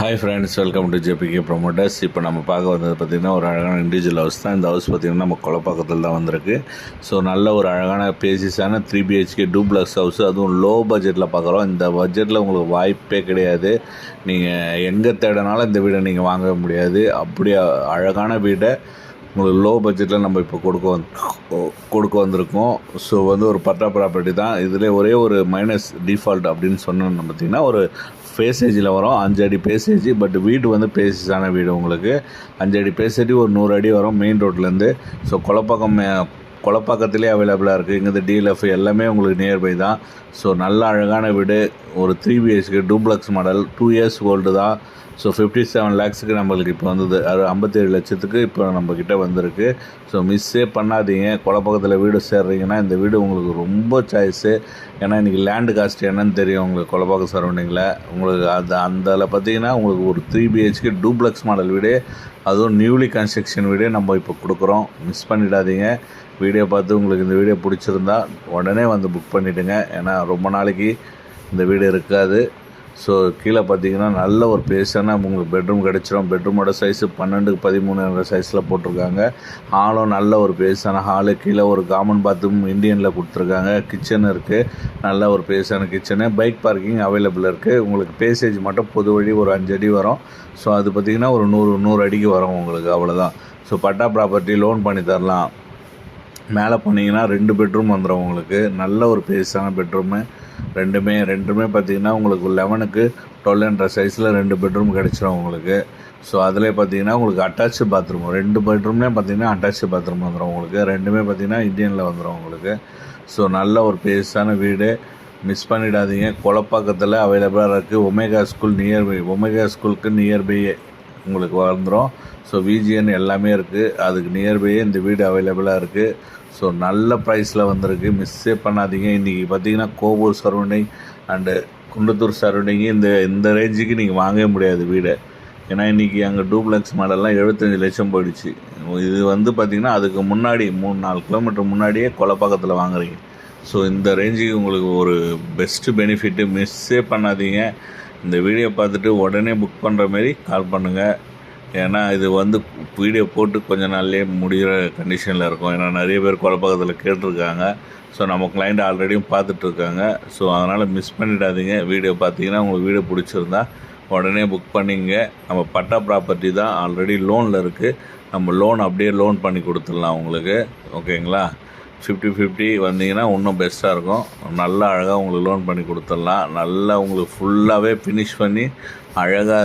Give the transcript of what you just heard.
Hi friends welcome to JBK promoters இப்போ நம்ம பார்க்க வந்தது பார்த்திங்கன்னா ஒரு அழகான இண்டிவிஜுவல் ஹவுஸ் தான். இந்த ஹவுஸ் பார்த்திங்கன்னா நம்ம கொலப்பாக்கத்தில் தான் வந்திருக்கு. ஸோ நல்ல ஒரு அழகான பேசிஸான த்ரீ பிஹெச்கே டூப்ளக்ஸ் ஹவுஸ் அதுவும் லோ பட்ஜெட்டில் பார்க்குறோம். இந்த பட்ஜெட்டில் உங்களுக்கு வாய்ப்பே கிடையாது. நீங்கள் எங்கே தேடினாலும் இந்த வீடை நீங்கள் வாங்க முடியாது. அப்படி அழகான வீடை உங்களுக்கு லோ பட்ஜெட்டில் நம்ம இப்போ கொடுக்க வந்து கொடுக்க வந்திருக்கோம். ஸோ வந்து ஒரு பட்டா ப்ராப்பர்ட்டி தான். இதில் ஒரே ஒரு மைனஸ் டிஃபால்ட் அப்படின்னு சொன்னோம்னு பார்த்தீங்கன்னா ஒரு பேசேஜில் வரும். அஞ்சு அடி பேசேஜ் பட் வீடு வந்து பேசேஜான வீடு உங்களுக்கு. அஞ்சு அடி பேசேஜ் ஒரு நூறு அடி வரும் மெயின் ரோட்லேருந்து ஸோ குலப்பக்கம் மே- அவைலபிளாக இருக்குது இங்கே டிஎல்எஃப் எல்லாமே உங்களுக்கு நியர்பை தான். ஸோ நல்ல அழகான வீடு. ஒரு three BHK duplex model two years old தான். ஸோ ஃபிஃப்டி செவன் லேக்ஸுக்கு நம்மளுக்கு இப்போ வந்தது. அது ஐம்பத்தேழு லட்சத்துக்கு இப்போ நம்மக்கிட்ட வந்திருக்கு. ஸோ மிஸ்ஸே பண்ணாதீங்க. குளப்பக்கத்தில் வீடு சேர்றீங்கன்னா இந்த வீடு உங்களுக்கு ரொம்ப சாய்ஸு ஏன்னா இன்றைக்கி லேண்டு காஸ்ட் என்னன்னு தெரியும் உங்களுக்கு குளப்பாக்கம் சரௌண்டிங்கில் உங்களுக்கு அது அந்த பார்த்தீங்கன்னா உங்களுக்கு ஒரு த்ரீ பிஹெச்கே டூப்ளக்ஸ் மாடல் வீடு. அதுவும் நியூலி கன்ஸ்ட்ரக்ஷன் வீடே நம்ம இப்போ கொடுக்குறோம். மிஸ் பண்ணிடாதீங்க. வீடியோ பார்த்து உங்களுக்கு இந்த வீடியோ பிடிச்சிருந்தா உடனே வந்து புக் பண்ணிவிடுங்க ஏன்னா ரொம்ப நாளைக்கு இந்த வீடு இருக்காது. ஸோ கீழே பார்த்தீங்கன்னா நல்ல ஒரு பேஸான உங்களுக்கு பெட்ரூம் கிடச்சிரும். பெட்ரூமோட சைஸு பன்னெண்டுக்கு பதிமூணுங்கிற சைஸில் போட்டிருக்காங்க. ஹாலும் நல்ல ஒரு பேஸான ஹாலு கீழே ஒரு காமன் பாத்ரூம் இந்தியனில் கொடுத்துருக்காங்க. கிச்சன் இருக்குது நல்ல ஒரு பேஸான கிச்சனு பைக் பார்க்கிங் அவைலபிள் இருக்குது உங்களுக்கு பேசேஜ் மட்டும் பொது வழி ஒரு அஞ்சு அடி வரும். ஸோ அது பார்த்திங்கன்னா ஒரு நூறு நூறு அடிக்கு வரும் உங்களுக்கு. அவ்வளோதான் ஸோ பட்டா ப்ராப்பர்ட்டி லோன் பண்ணி தரலாம். மேலே போனீங்கன்னா ரெண்டு பெட்ரூம் வந்துடும் உங்களுக்கு. நல்ல ஒரு பேஸான பெட்ரூமு ரெண்டுமே ரெண்டுமே பார்த்தீங்கன்னா உங்களுக்கு லெவனுக்கு டுவெல்ன்ற சைஸில் ரெண்டு பெட்ரூம் கிடச்சிரும் உங்களுக்கு. ஸோ அதில் பார்த்தீங்கன்னா உங்களுக்கு அட்டாச்சு பாத்ரூம் ரெண்டு பெட்ரூம்லேயும் பார்த்தீங்கன்னா அட்டாச்சு பாத்ரூம் வந்துடும் உங்களுக்கு. ரெண்டுமே பார்த்தீங்கன்னா இந்தியனில் வந்துடும் உங்களுக்கு. ஸோ நல்ல ஒரு பேஸான வீடு. மிஸ் பண்ணிடாதீங்க. கொலப்பாக்கத்தில் அவைலபிளாக இருக்குது ஒமேகா ஸ்கூல் நியர்பை ஒமேகா ஸ்கூலுக்கு நியர்பை உங்களுக்கு வந்துடும் ஸோ விஜிஎன் எல்லாமே இருக்குது அதுக்கு நியர்பையே இந்த வீடு அவைலபிளாக இருக்குது ஸோ நல்ல ப்ரைஸில் வந்திருக்கு. மிஸ்ஸே பண்ணாதீங்க. இன்றைக்கி பார்த்தீங்கன்னா Kovur surrounding and Kundrathur surrounding இந்த இந்த ரேஞ்சுக்கு நீங்கள் வாங்கவே முடியாது வீடு. ஏன்னா இன்றைக்கி அங்கே டூப்ளெக்ஸ் மாடல்லாம் எழுபத்தஞ்சி லட்சம் போயிடுச்சு. இது வந்து பார்த்திங்கன்னா அதுக்கு முன்னாடி மூணு நாலு கிலோமீட்டர் முன்னாடியே கொலப்பாக்கத்தில் வாங்குறீங்க. ஸோ இந்த ரேஞ்சுக்கு உங்களுக்கு ஒரு பெஸ்ட்டு பெனிஃபிட்டு மிஸ்ஸே பண்ணாதீங்க. இந்த வீடியோ பார்த்துட்டு உடனே புக் பண்ணுற மாரி கால் பண்ணுங்கள் ஏன்னா இது வந்து வீடியோ போட்டு கொஞ்ச நாள்லேயே முடிகிற கண்டிஷனில் இருக்கும். ஏன்னா நிறைய பேர் கொலப்பாக்கத்தில் கேட்டிருக்காங்க. ஸோ நம்ம கிளைண்ட் ஆல்ரெடியும் பார்த்துட்ருக்காங்க ஸோ அதனால் மிஸ் பண்ணிடாதீங்க. வீடியோ பார்த்தீங்கன்னா உங்களுக்கு வீடியோ பிடிச்சிருந்தா உடனே புக் பண்ணிங்க. நம்ம பட்டா ப்ராப்பர்ட்டி தான் ஆல்ரெடி லோனில் இருக்குது நம்ம லோன் அப்படியே லோன் பண்ணி கொடுத்துடலாம் உங்களுக்கு. ஓகேங்களா ஃபிஃப்டி ஃபிஃப்டி வந்தீங்கன்னா இன்னும் பெஸ்ட்டாக இருக்கும். நல்லா அழகாக உங்களுக்கு லோன் பண்ணி கொடுத்துடலாம். நல்லா உங்களுக்கு ஃபுல்லாகவே ஃபினிஷ் பண்ணி அழகாக